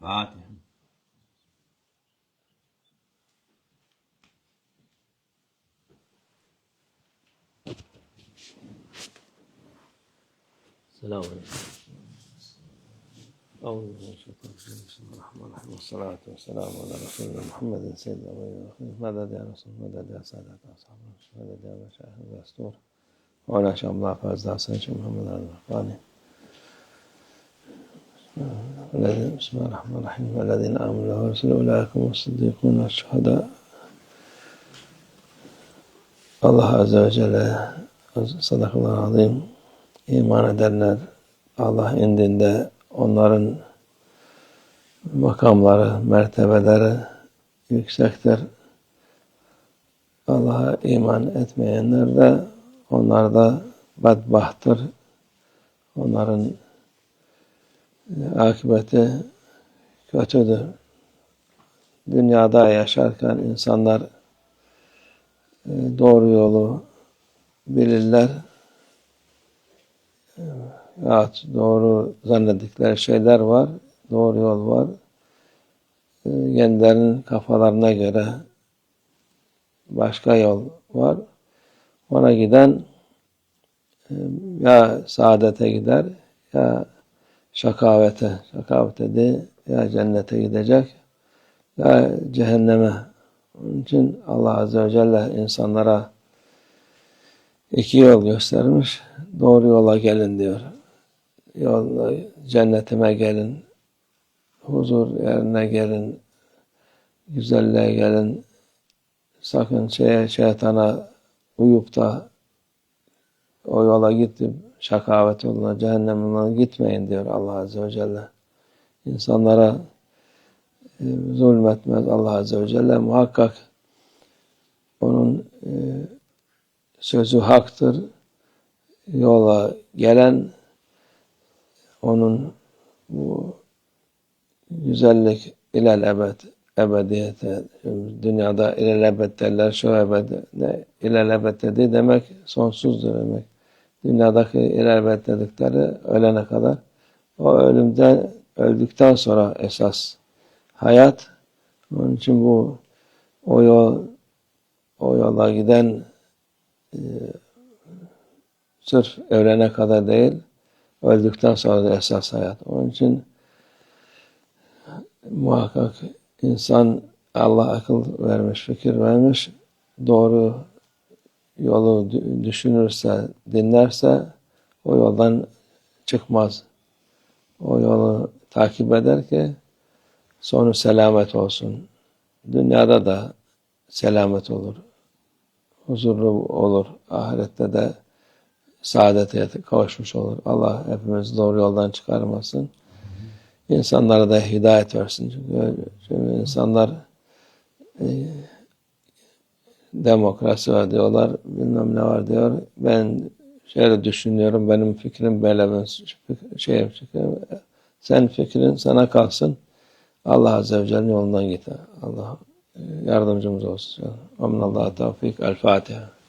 Fatiha. السلام عليكم. أعوذ بالله من الشيطان الرجيم. بسم الله الرحمن الرحيم. والصلاة والسلام على رسولنا محمد سيد الأولين والآخرين مدد يا رسول مدد يا سادة أصحاب الرسول؟ مدد يا مشايخ الأسطور وأنا شاء الله فاز حسن شيخ محمد على الأخواني الذين بسم الله الرحمن الرحيم الذين آمنوا له ورسوله أولئك هم الصديقون والشهداء Allah Azze ve Celle sadakallahu azim iman edenler Allah indinde onların makamları, mertebeleri yüksektir. Allah'a iman etmeyenler de onlar da bedbahtır. Onların akıbeti kötüdür. Dünyada yaşarken insanlar doğru yolu bilirler. Evet, doğru zannettikleri şeyler var. Doğru yol var. Kendilerinin kafalarına göre başka yol var. Ona giden ya saadete gider ya şakavete, şakavete de ya cennete gidecek ya cehenneme. Onun için Allah Azze ve Celle insanlara iki yol göstermiş. Doğru yola gelin diyor. Yolla cennetime gelin. Huzur yerine gelin. Güzelliğe gelin. Sakın şeye, şeytana uyup da o yola gidip şakavet yoluna, cehennem yoluna gitmeyin diyor Allah Azze ve Celle. İnsanlara e, zulmetmez Allah Azze ve Celle. Muhakkak onun e, sözü haktır. Yola gelen onun bu güzellik ilel ebed ebediyete dünyada ilel ebed derler şu ebed ilel ebed dedi demek sonsuzdur demek. Dünyadaki dedikleri ölene kadar o ölümden öldükten sonra esas hayat. Onun için bu o yol o yola giden e, sırf öğlene kadar değil, öldükten sonra da esas hayat. Onun için muhakkak insan Allah akıl vermiş, fikir vermiş, doğru yolu düşünürse, dinlerse o yoldan çıkmaz. O yolu takip eder ki sonu selamet olsun. Dünyada da selamet olur. Huzurlu olur. Ahirette de saadete kavuşmuş olur. Allah hepimiz doğru yoldan çıkarmasın. İnsanlara da hidayet versin. Çünkü, çünkü insanlar e, demokrasi var diyorlar, bilmem ne var diyor. Ben şöyle düşünüyorum, benim fikrim böyle, ben şey fikrim. Sen fikrin sana kalsın. Allah Azze ve Celle'nin yolundan git. Allah yardımcımız olsun. Amin Allah tevfik. El Fatiha.